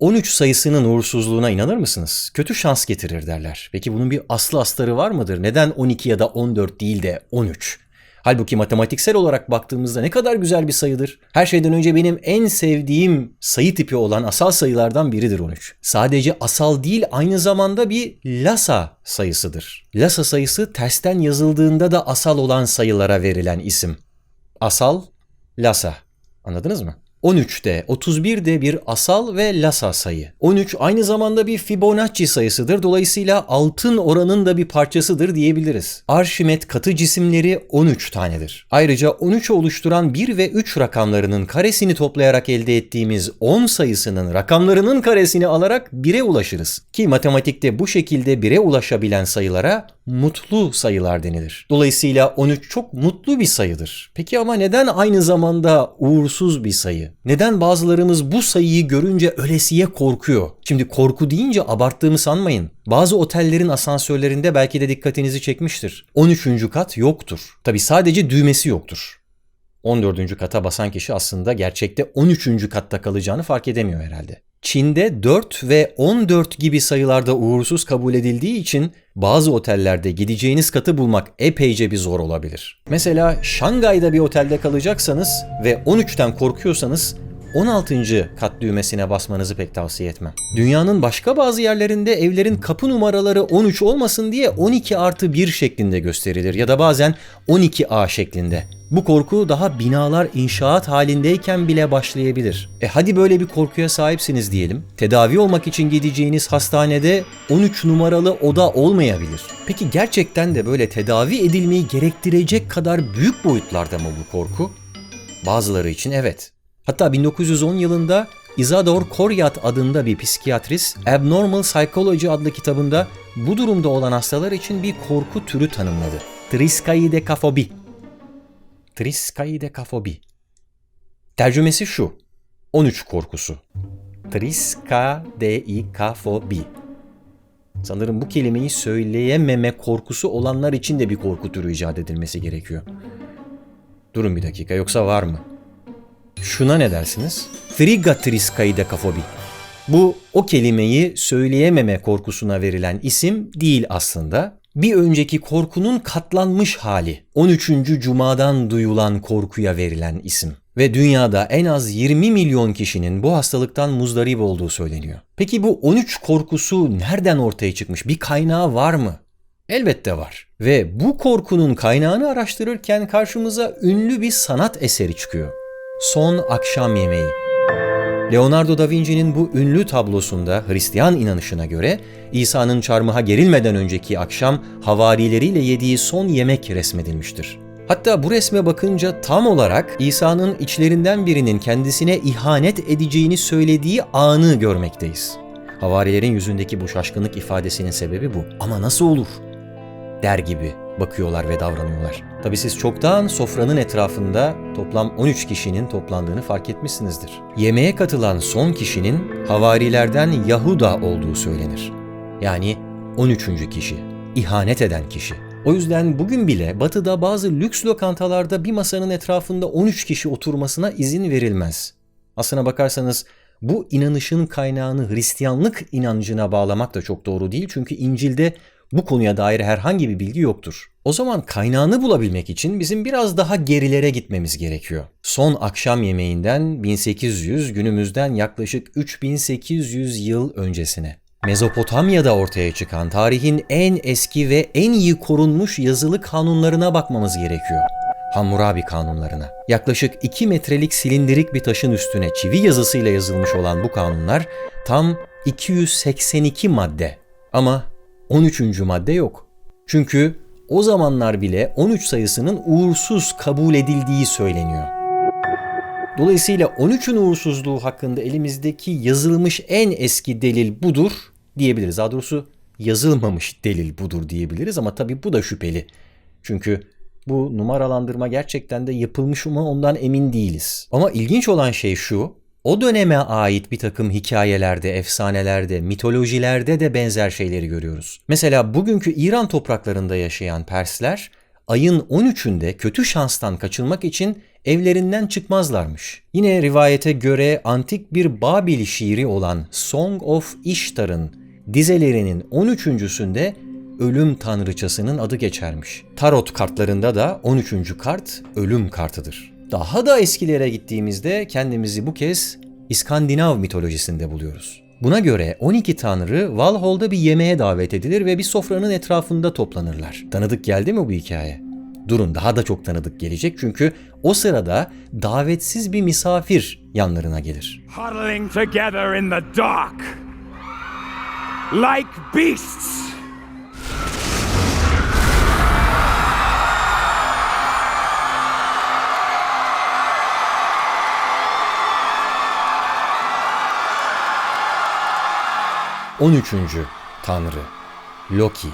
13 sayısının uğursuzluğuna inanır mısınız? Kötü şans getirir derler. Peki bunun bir aslı astarı var mıdır? Neden 12 ya da 14 değil de 13? Halbuki matematiksel olarak baktığımızda ne kadar güzel bir sayıdır. Her şeyden önce benim en sevdiğim sayı tipi olan asal sayılardan biridir 13. Sadece asal değil aynı zamanda bir Lassa sayısıdır. Lassa sayısı tersten yazıldığında da asal olan sayılara verilen isim. Asal, Lassa. Anladınız mı? 13 de 31 de bir asal ve Lassa sayı. 13 aynı zamanda bir Fibonacci sayısıdır. Dolayısıyla altın oranın da bir parçasıdır diyebiliriz. Arşimet katı cisimleri 13 tanedir. Ayrıca 13'ü oluşturan 1 ve 3 rakamlarının karesini toplayarak elde ettiğimiz 10 sayısının rakamlarının karesini alarak 1'e ulaşırız. Ki matematikte bu şekilde 1'e ulaşabilen sayılara mutlu sayılar denilir. Dolayısıyla 13 çok mutlu bir sayıdır. Peki ama neden aynı zamanda uğursuz bir sayı? Neden bazılarımız bu sayıyı görünce ölesiye korkuyor? Şimdi korku deyince abarttığımı sanmayın. Bazı otellerin asansörlerinde belki de dikkatinizi çekmiştir. 13. kat yoktur. Tabi sadece düğmesi yoktur. 14. kata basan kişi aslında gerçekte 13. katta kalacağını fark edemiyor herhalde. Çin'de 4 ve 14 gibi sayılarda uğursuz kabul edildiği için bazı otellerde gideceğiniz katı bulmak epeyce bir zor olabilir. Mesela Şangay'da bir otelde kalacaksanız ve 13'ten korkuyorsanız 16. kat düğmesine basmanızı pek tavsiye etmem. Dünyanın başka bazı yerlerinde evlerin kapı numaraları 13 olmasın diye 12 artı 1 şeklinde gösterilir ya da bazen 12A şeklinde. Bu korku daha binalar inşaat halindeyken bile başlayabilir. E hadi böyle bir korkuya sahipsiniz diyelim. Tedavi olmak için gideceğiniz hastanede 13 numaralı oda olmayabilir. Peki gerçekten de böyle tedavi edilmeyi gerektirecek kadar büyük boyutlarda mı bu korku? Bazıları için evet. Hatta 1910 yılında Isador Koryat adında bir psikiyatrist Abnormal Psychology adlı kitabında bu durumda olan hastalar için bir korku türü tanımladı. Triskaidekafobi. Triskaidekafobi. Tercümesi şu. 13 korkusu. Triskaidekafobi. Sanırım bu kelimeyi söyleyememe korkusu olanlar için de bir korku türü icat edilmesi gerekiyor. Durun bir dakika yoksa var mı? Şuna ne dersiniz? Frigatriskaidekafobi. Bu o kelimeyi söyleyememe korkusuna verilen isim değil aslında. Bir önceki korkunun katlanmış hali. 13. Cuma'dan duyulan korkuya verilen isim. Ve dünyada en az 20 milyon kişinin bu hastalıktan muzdarip olduğu söyleniyor. Peki bu 13 korkusu nereden ortaya çıkmış? Bir kaynağı var mı? Elbette var. Ve bu korkunun kaynağını araştırırken karşımıza ünlü bir sanat eseri çıkıyor. Son Akşam Yemeği. Leonardo da Vinci'nin bu ünlü tablosunda Hristiyan inanışına göre İsa'nın çarmıha gerilmeden önceki akşam havarileriyle yediği son yemek resmedilmiştir. Hatta bu resme bakınca tam olarak İsa'nın içlerinden birinin kendisine ihanet edeceğini söylediği anı görmekteyiz. Havarilerin yüzündeki bu şaşkınlık ifadesinin sebebi bu. Ama nasıl olur? Der gibi bakıyorlar ve davranıyorlar. Tabi siz çoktan sofranın etrafında toplam 13 kişinin toplandığını fark etmişsinizdir. Yemeğe katılan son kişinin havarilerden Yahuda olduğu söylenir. Yani 13. kişi, ihanet eden kişi. O yüzden bugün bile batıda bazı lüks lokantalarda bir masanın etrafında 13 kişi oturmasına izin verilmez. Aslına bakarsanız bu inanışın kaynağını Hristiyanlık inancına bağlamak da çok doğru değil çünkü İncil'de bu konuya dair herhangi bir bilgi yoktur. O zaman kaynağını bulabilmek için bizim biraz daha gerilere gitmemiz gerekiyor. Son akşam yemeğinden 1800 günümüzden yaklaşık 3800 yıl öncesine. Mezopotamya'da ortaya çıkan tarihin en eski ve en iyi korunmuş yazılı kanunlarına bakmamız gerekiyor. Hammurabi kanunlarına. Yaklaşık 2 metrelik silindirik bir taşın üstüne çivi yazısıyla yazılmış olan bu kanunlar tam 282 madde. Ama 13. madde yok. Çünkü o zamanlar bile 13 sayısının uğursuz kabul edildiği söyleniyor. Dolayısıyla 13'ün uğursuzluğu hakkında elimizdeki yazılmış en eski delil budur diyebiliriz. Daha doğrusu yazılmamış delil budur diyebiliriz ama tabii bu da şüpheli. Çünkü bu numaralandırma gerçekten de yapılmış mı ondan emin değiliz. Ama ilginç olan şey şu, o döneme ait bir takım hikayelerde, efsanelerde, mitolojilerde de benzer şeyleri görüyoruz. Mesela bugünkü İran topraklarında yaşayan Persler ayın 13'ünde kötü şanstan kaçınmak için evlerinden çıkmazlarmış. Yine rivayete göre antik bir Babil şiiri olan Song of Ishtar'ın dizelerinin 13.sünde ölüm tanrıçasının adı geçermiş. Tarot kartlarında da 13. kart ölüm kartıdır. Daha da eskilere gittiğimizde kendimizi bu kez İskandinav mitolojisinde buluyoruz. Buna göre 12 tanrı Valhall'da bir yemeğe davet edilir ve bir sofranın etrafında toplanırlar. Tanıdık geldi mi bu hikaye? Durun daha da çok tanıdık gelecek çünkü o sırada davetsiz bir misafir yanlarına gelir. huddling together in the dark like beasts. On üçüncü Tanrı Loki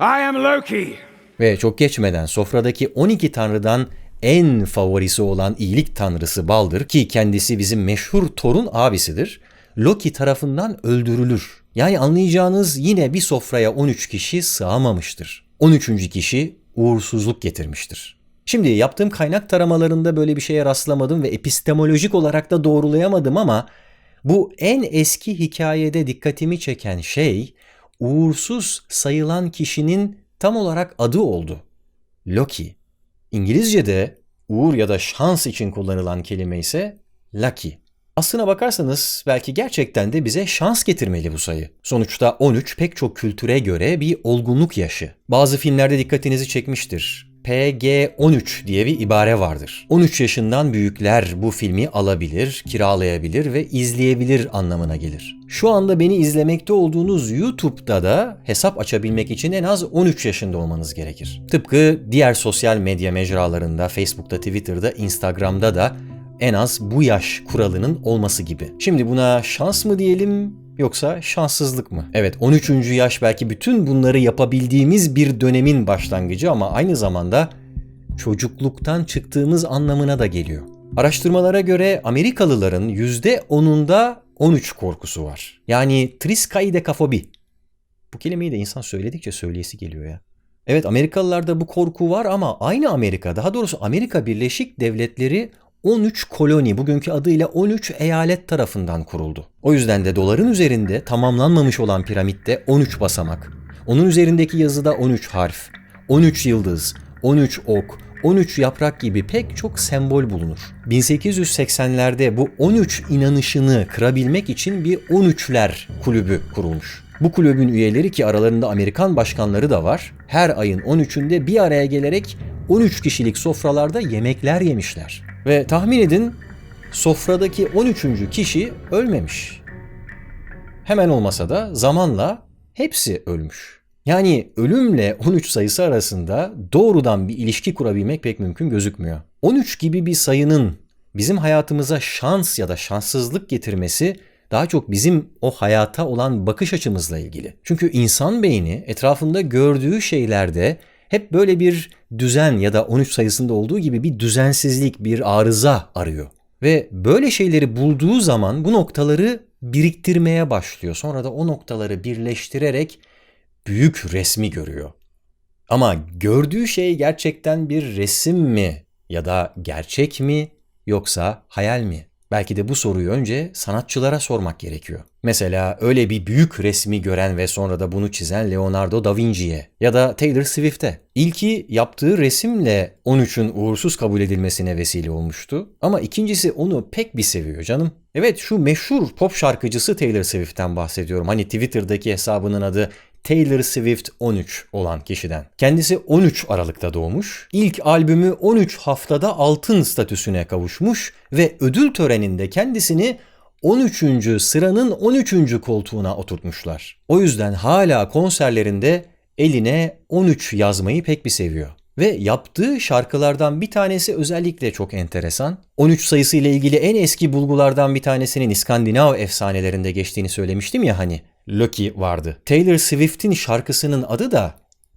I am Loki. Ve çok geçmeden sofradaki 12 tanrıdan en favorisi olan iyilik tanrısı Baldır ki kendisi bizim meşhur Thor'un abisidir. Loki tarafından öldürülür. Yani anlayacağınız yine bir sofraya 13 kişi sığamamıştır. 13. kişi uğursuzluk getirmiştir. Şimdi yaptığım kaynak taramalarında böyle bir şeye rastlamadım ve epistemolojik olarak da doğrulayamadım ama bu en eski hikayede dikkatimi çeken şey uğursuz sayılan kişinin tam olarak adı oldu. Loki. İngilizce'de uğur ya da şans için kullanılan kelime ise lucky. Aslına bakarsanız belki gerçekten de bize şans getirmeli bu sayı. Sonuçta 13 pek çok kültüre göre bir olgunluk yaşı. Bazı filmlerde dikkatinizi çekmiştir. PG-13 diye bir ibare vardır. 13 yaşından büyükler bu filmi alabilir, kiralayabilir ve izleyebilir anlamına gelir. Şu anda beni izlemekte olduğunuz YouTube'da da hesap açabilmek için en az 13 yaşında olmanız gerekir. Tıpkı diğer sosyal medya mecralarında, Facebook'ta, Twitter'da, Instagram'da da en az bu yaş kuralının olması gibi. Şimdi buna şans mı diyelim yoksa şanssızlık mı? Evet 13. yaş belki bütün bunları yapabildiğimiz bir dönemin başlangıcı ama aynı zamanda çocukluktan çıktığımız anlamına da geliyor. Araştırmalara göre Amerikalıların %10'unda 13 korkusu var. Yani triskaidekafobi. Bu kelimeyi de insan söyledikçe söyleyesi geliyor ya. Evet Amerikalılarda bu korku var ama aynı Amerika, daha doğrusu Amerika Birleşik Devletleri 13 koloni, bugünkü adıyla 13 eyalet tarafından kuruldu. O yüzden de doların üzerinde tamamlanmamış olan piramitte 13 basamak, onun üzerindeki yazıda 13 harf, 13 yıldız, 13 ok, 13 yaprak gibi pek çok sembol bulunur. 1880'lerde bu 13 inanışını kırabilmek için bir 13'ler kulübü kurulmuş. Bu kulübün üyeleri ki aralarında Amerikan başkanları da var, her ayın 13'ünde bir araya gelerek 13 kişilik sofralarda yemekler yemişler. Ve tahmin edin sofradaki 13. kişi ölmemiş. Hemen olmasa da zamanla hepsi ölmüş. Yani ölümle 13 sayısı arasında doğrudan bir ilişki kurabilmek pek mümkün gözükmüyor. 13 gibi bir sayının bizim hayatımıza şans ya da şanssızlık getirmesi daha çok bizim o hayata olan bakış açımızla ilgili. Çünkü insan beyni etrafında gördüğü şeylerde hep böyle bir düzen ya da 13 sayısında olduğu gibi bir düzensizlik, bir arıza arıyor. Ve böyle şeyleri bulduğu zaman bu noktaları biriktirmeye başlıyor. Sonra da o noktaları birleştirerek büyük resmi görüyor. Ama gördüğü şey gerçekten bir resim mi ya da gerçek mi yoksa hayal mi? Belki de bu soruyu önce sanatçılara sormak gerekiyor. Mesela öyle bir büyük resmi gören ve sonra da bunu çizen Leonardo da Vinci'ye ya da Taylor Swift'e. İlki yaptığı resimle 13'ün uğursuz kabul edilmesine vesile olmuştu ama ikincisi onu pek bir seviyor canım. Evet şu meşhur pop şarkıcısı Taylor Swift'ten bahsediyorum. Hani Twitter'daki hesabının adı Taylor Swift 13 olan kişiden. Kendisi 13 Aralık'ta doğmuş. İlk albümü 13 haftada altın statüsüne kavuşmuş ve ödül töreninde kendisini 13. sıranın 13. koltuğuna oturtmuşlar. O yüzden hala konserlerinde eline 13 yazmayı pek bir seviyor. Ve yaptığı şarkılardan bir tanesi özellikle çok enteresan. 13 sayısı ile ilgili en eski bulgulardan bir tanesinin İskandinav efsanelerinde geçtiğini söylemiştim ya hani. Lucky vardı. Taylor Swift'in şarkısının adı da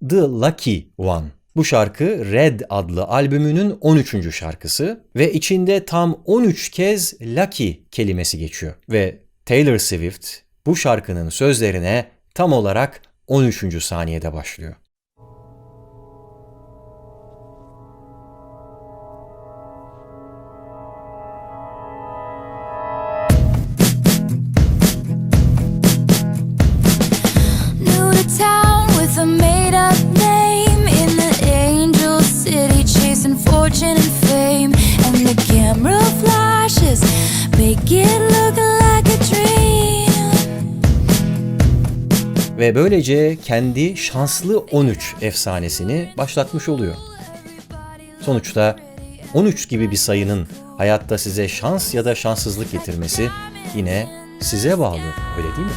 The Lucky One. Bu şarkı Red adlı albümünün 13. şarkısı ve içinde tam 13 kez Lucky kelimesi geçiyor. Ve Taylor Swift bu şarkının sözlerine tam olarak 13. saniyede başlıyor. Ve böylece kendi şanslı 13 efsanesini başlatmış oluyor. Sonuçta 13 gibi bir sayının hayatta size şans ya da şanssızlık getirmesi yine size bağlı, öyle değil mi?